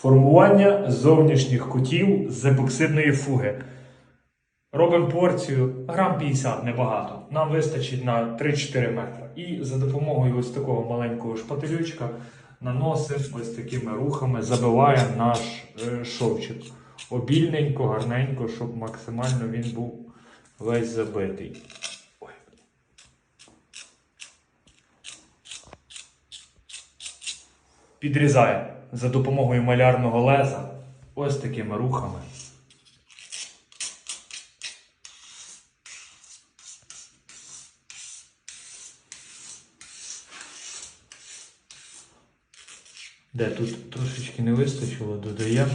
Формування зовнішніх кутів з епоксидної фуги. Робимо порцію грам 50, небагато. Нам вистачить на 3-4 метри. І за допомогою ось такого маленького шпателючка наносимо ось такими рухами, забиваємо наш е, шовчик. Обільненько, гарненько, щоб максимально він був весь забитий. Підрізаємо за допомогою малярного леза ось такими рухами. Де тут трошечки не вистачило, додаємо.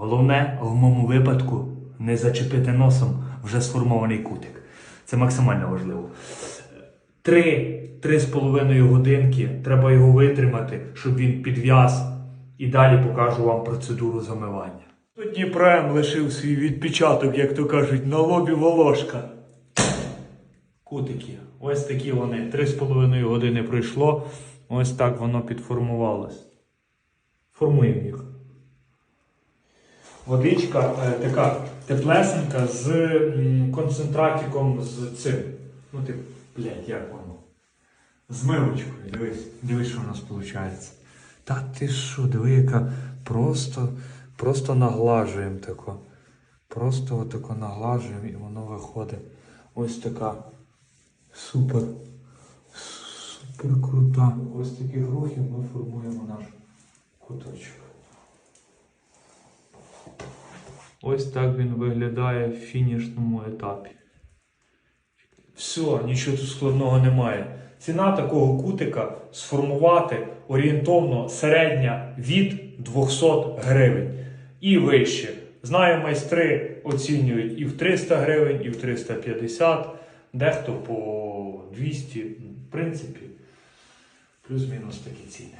Головне в моєму випадку не зачепити носом вже сформований кутик. Це максимально важливо. Три-три з половиною годинки треба його витримати, щоб він підв'яз. І далі покажу вам процедуру замивання. Тут Дніпром лишив свій відпечаток, як то кажуть, на лобі волошка. Кутики. Ось такі вони. Три з половиною години пройшло. Ось так воно підформувалось. Формуємо їх. Водичка е, така теплесенька з концентратиком з цим. Ну ти, блядь, як воно? З милочкою. Дивись, дивись, що у нас виходить. Та ти що, диви, яка просто, просто наглажуємо тако. Просто отако наглажуємо і воно виходить. Ось така супер, супер крута. Ось таких рухів ми формуємо наш куточок. Ось так він виглядає в фінішному етапі. Все, нічого тут складного немає. Ціна такого кутика сформувати орієнтовно середня від 200 гривень і вище. Знаю, майстри оцінюють і в 300 гривень, і в 350, дехто по 200. В принципі, плюс-мінус такі ціни.